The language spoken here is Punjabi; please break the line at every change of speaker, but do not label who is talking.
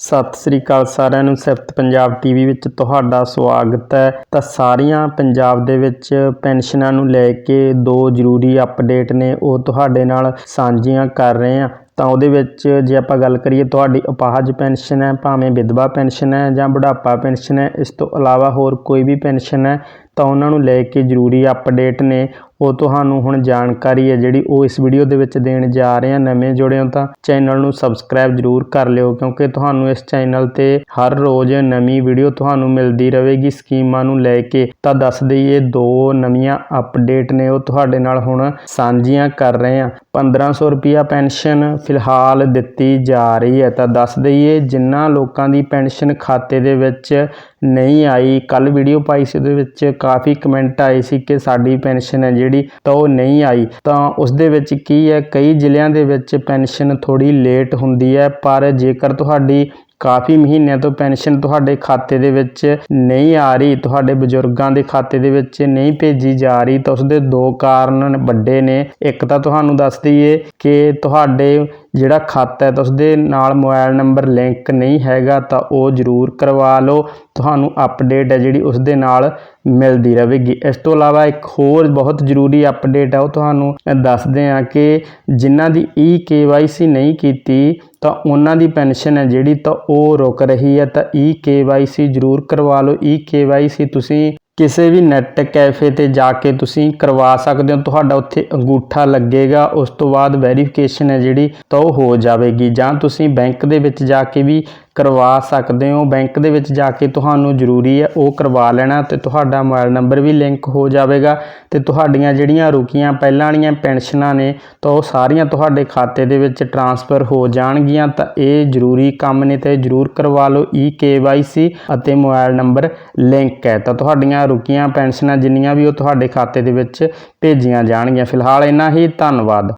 ਸਤਿ ਸ੍ਰੀ ਅਕਾਲ ਸਾਰਿਆਂ ਨੂੰ, ਸਿਫਤ ਪੰਜਾਬ ਟੀਵੀ ਵਿੱਚ ਤੁਹਾਡਾ ਸਵਾਗਤ ਹੈ। ਤਾਂ ਸਾਰੀਆਂ ਪੰਜਾਬ ਦੇ ਵਿੱਚ ਪੈਨਸ਼ਨਾਂ ਨੂੰ ਲੈ ਕੇ ਦੋ ਜ਼ਰੂਰੀ ਅਪਡੇਟ ਨੇ, ਉਹ ਤੁਹਾਡੇ ਨਾਲ ਸਾਂਝੀਆਂ ਕਰ ਰਹੇ ਹਾਂ। ਤਾਂ ਉਹਦੇ ਵਿੱਚ ਜੇ ਆਪਾਂ ਗੱਲ ਕਰੀਏ, ਤੁਹਾਡੀ ਅਪਾਹਜ ਪੈਨਸ਼ਨ ਹੈ, ਭਾਵੇਂ ਵਿਧਵਾ ਪੈਨਸ਼ਨ ਹੈ ਜਾਂ ਬੁਢਾਪਾ ਪੈਨਸ਼ਨ ਹੈ, ਇਸ ਤੋਂ ਇਲਾਵਾ ਹੋਰ ਕੋਈ ਵੀ ਪੈਨਸ਼ਨ ਹੈ ਤਾਂ ਉਹਨਾਂ ਨੂੰ ਲੈ ਕੇ ਜ਼ਰੂਰੀ ਅਪਡੇਟ ਨੇ। ਉਹ ਤੁਹਾਨੂੰ ਹੁਣ ਜਾਣਕਾਰੀ ਹੈ ਜਿਹੜੀ ਉਹ ਇਸ ਵੀਡੀਓ ਦੇ ਵਿੱਚ ਦੇਣ ਜਾ ਰਹੇ ਹਾਂ। ਨਵੇਂ ਜੁੜੇ ਹੋ ਤਾਂ ਚੈਨਲ ਨੂੰ ਸਬਸਕ੍ਰਾਈਬ ਜ਼ਰੂਰ ਕਰ ਲਿਓ, ਕਿਉਂਕਿ ਤੁਹਾਨੂੰ ਇਸ ਚੈਨਲ ਤੇ ਹਰ ਰੋਜ਼ ਨਵੀਂ ਵੀਡੀਓ ਤੁਹਾਨੂੰ ਮਿਲਦੀ ਰਹੇਗੀ ਸਕੀਮਾਂ ਨੂੰ ਲੈ ਕੇ। ਤਾਂ ਦੱਸ ਦਈਏ, ਦੋ ਨਵੀਆਂ ਅਪਡੇਟ ਨੇ, ਉਹ ਤੁਹਾਡੇ ਨਾਲ ਹੁਣ ਸਾਂਝੀਆਂ ਕਰ ਰਹੇ ਹਾਂ। 1500 ਰੁਪਿਆ ਪੈਨਸ਼ਨ ਫਿਲਹਾਲ ਦਿੱਤੀ ਜਾ ਰਹੀ ਹੈ। ਤਾਂ ਦੱਸ ਦਈਏ ਜਿਨ੍ਹਾਂ ਲੋਕਾਂ ਦੀ ਪੈਨਸ਼ਨ ਖਾਤੇ ਦੇ ਵਿੱਚ ਨਹੀਂ ਆਈ ਕੱਲ ਵੀਡੀਓ ਪਾਈ ਸੀ, ਉਹਦੇ ਵਿੱਚ ਕਾਫੀ ਕਮੈਂਟ ਆਏ ਸੀ ਕਿ ਸਾਡੀ ਪੈਨਸ਼ਨ ਹੈ ਜਿਹੜੀ ਤਾਂ ਉਹ ਨਹੀਂ ਆਈ। ਤਾਂ ਉਸ ਦੇ ਵਿੱਚ ਕੀ ਹੈ? ਕਈ ਜ਼ਿਲ੍ਹਿਆਂ ਦੇ ਵਿੱਚ ਪੈਨਸ਼ਨ ਥੋੜੀ ਲੇਟ ਹੁੰਦੀ ਹੈ, ਪਰ ਜੇਕਰ ਤੁਹਾਡੀ ਕਾਫੀ ਮਹੀਨਿਆਂ ਤੋਂ ਪੈਨਸ਼ਨ ਤੁਹਾਡੇ ਖਾਤੇ ਦੇ ਵਿੱਚ ਨਹੀਂ ਆ ਰਹੀ, ਤੁਹਾਡੇ ਬਜ਼ੁਰਗਾਂ ਦੇ ਖਾਤੇ ਦੇ ਵਿੱਚ ਨਹੀਂ ਭੇਜੀ ਜਾ ਰਹੀ ਤਾਂ ਉਸ ਦੇ ਦੋ ਕਾਰਨ ਵੱਡੇ ਨੇ। ਇੱਕ ਤਾਂ ਤੁਹਾਨੂੰ ਦੱਸ ਦਈਏ ਕਿ ਤੁਹਾਡੇ ਜਿਹੜਾ ਖਾਤਾ ਹੈ ਤਾਂ ਉਸਦੇ ਨਾਲ ਮੋਬਾਈਲ ਨੰਬਰ ਲਿੰਕ ਨਹੀਂ ਹੈਗਾ ਤਾਂ ਉਹ ਜ਼ਰੂਰ ਕਰਵਾ ਲਓ। ਤੁਹਾਨੂੰ ਅਪਡੇਟ ਹੈ ਜਿਹੜੀ ਉਸ ਦੇ ਨਾਲ ਮਿਲਦੀ ਰਹੇਗੀ। ਇਸ ਤੋਂ ਇਲਾਵਾ ਇੱਕ ਹੋਰ ਬਹੁਤ ਜ਼ਰੂਰੀ ਅਪਡੇਟ ਹੈ, ਉਹ ਤੁਹਾਨੂੰ ਦੱਸਦੇ ਹਾਂ ਕਿ ਜਿਨ੍ਹਾਂ ਦੀ ਈ ਕੇਵਾਈਸੀ ਨਹੀਂ ਕੀਤੀ ਤਾਂ ਉਹਨਾਂ ਦੀ ਪੈਨਸ਼ਨ ਹੈ ਜਿਹੜੀ ਤਾਂ ਉਹ ਰੁਕ ਰਹੀ ਹੈ, ਤਾਂ ਈ ਕੇਵਾਈਸੀ ਜ਼ਰੂਰ ਕਰਵਾ ਲਓ। ਈ ਕੇਵਾਈਸੀ ਤੁਸੀਂ ਕਿਸੇ ਵੀ ਨੈਟ ਕੈਫੇ ਤੇ ਜਾ ਕੇ ਤੁਸੀਂ ਕਰਵਾ ਸਕਦੇ ਹੋ। ਤੁਹਾਡਾ ਉੱਥੇ ਅੰਗੂਠਾ ਲੱਗੇਗਾ। ਉਸ ਤੋਂ ਬਾਅਦ ਵੈਰੀਫਿਕੇਸ਼ਨ ਹੈ ਜਿਹੜੀ ਤਾਂ ਉਹ ਹੋ ਜਾਵੇਗੀ। ਜਾਂ ਤੁਸੀਂ ਬੈਂਕ ਦੇ ਵਿੱਚ ਜਾ ਕੇ ਵੀ ਕਰਵਾ ਸਕਦੇ ਹੋ। ਬੈਂਕ ਦੇ ਵਿੱਚ ਜਾ ਕੇ ਤੁਹਾਨੂੰ ਜ਼ਰੂਰੀ ਹੈ, ਉਹ ਕਰਵਾ ਲੈਣਾ ਤੇ ਤੁਹਾਡਾ ਮੋਬਾਈਲ ਨੰਬਰ ਵੀ ਲਿੰਕ ਹੋ ਜਾਵੇਗਾ ਤੇ ਤੁਹਾਡੀਆਂ ਜਿਹੜੀਆਂ ਰੁਕੀਆਂ ਪਹਿਲਾਂ ਵਾਲੀਆਂ ਪੈਨਸ਼ਨਾਂ ਨੇ, ਤਾਂ ਉਹ ਸਾਰੀਆਂ ਤੁਹਾਡੇ ਖਾਤੇ ਦੇ ਵਿੱਚ ਟਰਾਂਸਫਰ ਹੋ ਜਾਣਗੀਆਂ। ਤਾਂ ਇਹ ਜ਼ਰੂਰੀ ਕੰਮ ਨੇ ਤੇ ਜ਼ਰੂਰ ਕਰਵਾ ਲਓ। ਈ ਕੇਵਾਈਸੀ ਅਤੇ ਮੋਬਾਈਲ ਨੰਬਰ ਲਿੰਕ ਹੈ। ਤਾਂ ਤੁਹਾਡੀਆਂ ਰੁਕੀਆਂ ਪੈਨਸ਼ਨਾਂ ਜਿੰਨੀਆਂ ਵੀ ਉਹ ਤੁਹਾਡੇ ਖਾਤੇ ਦੇ ਵਿੱਚ ਭੇਜੀਆਂ ਜਾਣਗੀਆਂ। ਫਿਲਹਾਲ ਇੰਨਾ ਹੀ। ਧੰਨਵਾਦ।